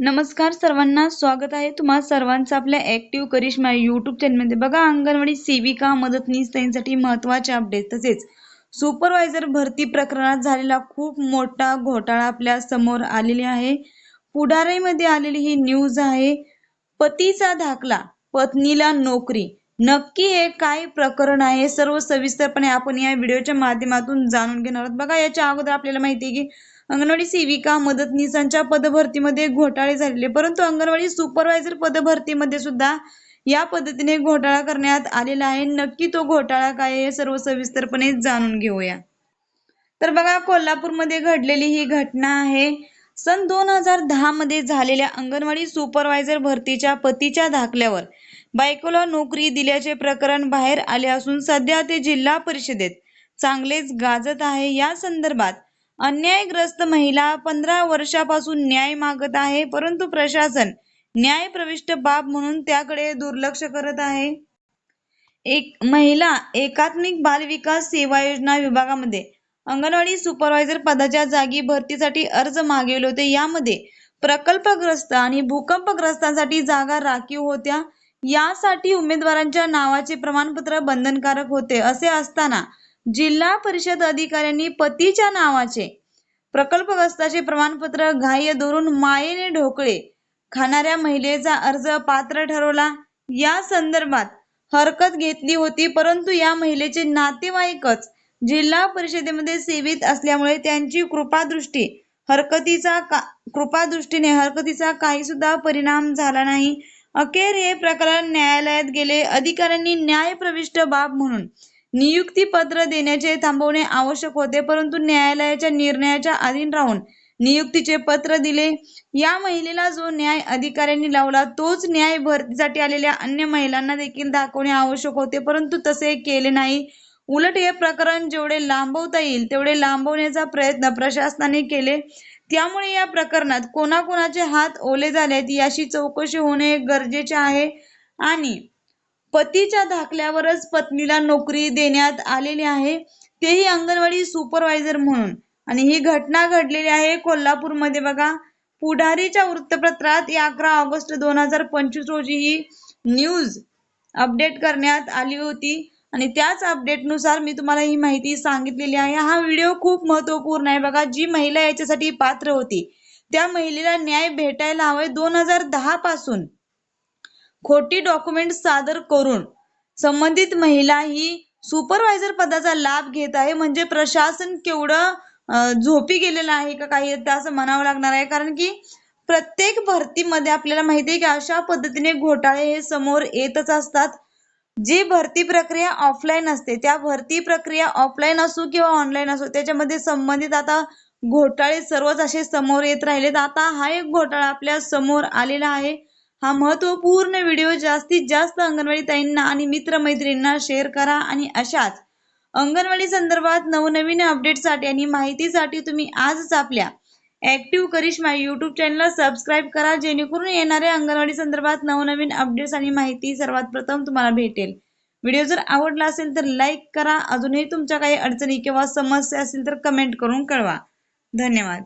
नमस्कार सर्वांना स्वागत आहे तुम्हा सर्वांचं आपल्या ऍक्टिव्ह करिश्मा युट्यूब चॅनलमध्ये बघा अंगणवाडी सेविका मदतनीस त्यांसाठी महत्त्वाचे अपडेट तसेच सुपरवायझर भरती प्रकरणात झालेला खूप मोठा घोटाळा आपल्यासमोर आलेले आहे. पुढारीमध्ये आलेली ही न्यूज आहे पतीचा धाकला पत्नीला नोकरी. नक्की हे काय प्रकरण आहे? सर्व सविस्तरपणे आपण या व्हिडिओच्या माध्यमातून जाणून घेणार आहोत. बघा याच्या अगोदर आपल्याला माहिती आहे की अंगणवाडी सेविका मदतनीसांच्या पदभरतीमध्ये घोटाळे झालेले. परंतु अंगणवाडी सुपरवायझर पदभरतीमध्ये सुद्धा या पद्धतीने घोटाळा करण्यात आलेला आहे. नक्की तो घोटाळा काय आहे सर्व सविस्तरपणे जाणून घेऊया. तर बघा कोल्हापूरमध्ये घडलेली ही घटना आहे. सन दोन हजार दहा मध्ये झालेल्या अंगणवाडी सुपरवायझर भरतीच्या पतीच्या दाखल्यावर बायकोला नोकरी दिल्याचे प्रकरण बाहेर आले असून सध्या ते जिल्हा परिषदेत चांगलेच गाजत आहे. या संदर्भात अन्यायग्रस्त महिला पंधरा वर्षापासून न्याय मागत आहे परंतु प्रशासन न्याय प्रविष्ट बाब म्हणून त्याकडे दुर्लक्ष करत आहे. एक महिला एकात्मिक बाल विकास सेवा योजना विभागामध्ये अंगणवाडी सुपरवायझर पदाच्या जागी भरतीसाठी अर्ज मागविले होते. यामध्ये प्रकल्पग्रस्त आणि भूकंपग्रस्तांसाठी जागा राखीव होत्या. यासाठी उमेदवारांच्या नावाचे प्रमाणपत्र बंधनकारक होते. असे असताना जिल्हा परिषद अधिकाऱ्यांनी पतीच्या नावाचे प्रकल्पग्रस्ताचे प्रमाणपत्र घाह्य धरून मायेने ढोकळे खाणाऱ्या महिलेचा अर्ज पात्र ठरवला. या संदर्भात हरकत घेतली होती परंतु या महिलेचे नातेवाईकच जिल्हा परिषदेमध्ये सेवित असल्यामुळे त्यांची कृपादृष्टी हरकतीचा का कृपादृष्टीने हरकतीचा काही सुद्धा परिणाम झाला नाही. अखेर हे प्रकरण न्यायालयात गेले. अधिकाऱ्यांनी न्यायप्रविष्ट बाब म्हणून नियुक्ती पत्र देण्याचे थांबवणे आवश्यक होते परंतु न्यायालयाच्या निर्णयाच्या अधीन राहून नियुक्तीचे पत्र दिले. या महिलेला जो न्याय अधिकाऱ्यांनी लावला तोच न्याय भरतीसाठी आलेल्या अन्य महिलांना देखील दाखवणे आवश्यक होते परंतु तसे केले नाही. उलट हे प्रकरण जेवढे लांबवता येईल तेवढे लांबवण्याचा प्रयत्न प्रशासनाने केले. त्यामुळे या प्रकरणात कोणाकोणाचे हात ओले झालेत याची चौकशी होणे गरजेचे आहे. आणि पतीच्या धाकल्यावरच पत्नीला नोकरी देण्यात आलेली आहे. तेही अंगणवाडी सुपरवायझर म्हणून. आणि ही घटना घडलेली आहे कोल्हापूरमध्ये बघा. पुढारीच्या वृत्तपत्रात अकरा ऑगस्ट दोन हजार पंचवीस रोजी ही न्यूज अपडेट करण्यात आली होती. आणि त्याच अपडेटनुसार मी तुम्हाला ही माहिती सांगितलेली आहे. हा व्हिडिओ खूप महत्त्वपूर्ण आहे बघा. जी महिला याच्यासाठी पात्र होती. त्या महिलेला न्याय भेटायला हवाय दोन हजार दहा पासून. खोटी डॉक्युमेंट सादर करून संबंधित महिला ही सुपरवायझर पदाचा लाभ घेत आहे. म्हणजे प्रशासन केवढं झोपी गेलेलं आहे का काही असं म्हणावं लागणार आहे. कारण की प्रत्येक भरतीमध्ये आपल्याला माहिती आहे की अशा पद्धतीने घोटाळे हे समोर येतच असतात. जी भरती प्रक्रिया ऑफलाईन असते त्या भरती प्रक्रिया ऑफलाईन असो किंवा ऑनलाईन असो त्याच्यामध्ये संबंधित आता घोटाळे सर्वच असे समोर येत राहिलेत. आता हा एक घोटाळा आपल्यासमोर आलेला आहे. हा महत्त्वपूर्ण व्हिडिओ जास्तीत जास्त अंगणवाडी ताईंना आणि मित्रमैत्रिणींना शेअर करा आणि अशाच अंगणवाडी संदर्भात नवनवीन अपडेटसाठी आणि माहितीसाठी तुम्ही आजच आपल्या ऍक्टिव्ह करिश्मा यूट्यूब चॅनलला सबस्क्राईब करा जेणेकरून येणाऱ्या अंगणवाडी संदर्भात नवनवीन अपडेट्स आणि माहिती सर्वात प्रथम तुम्हाला भेटेल. व्हिडिओ जर आवडला असेल तर लाईक करा अजूनही तुमच्या काही अडचणी किंवा समस्या असतील तर कमेंट करून कळवा. धन्यवाद.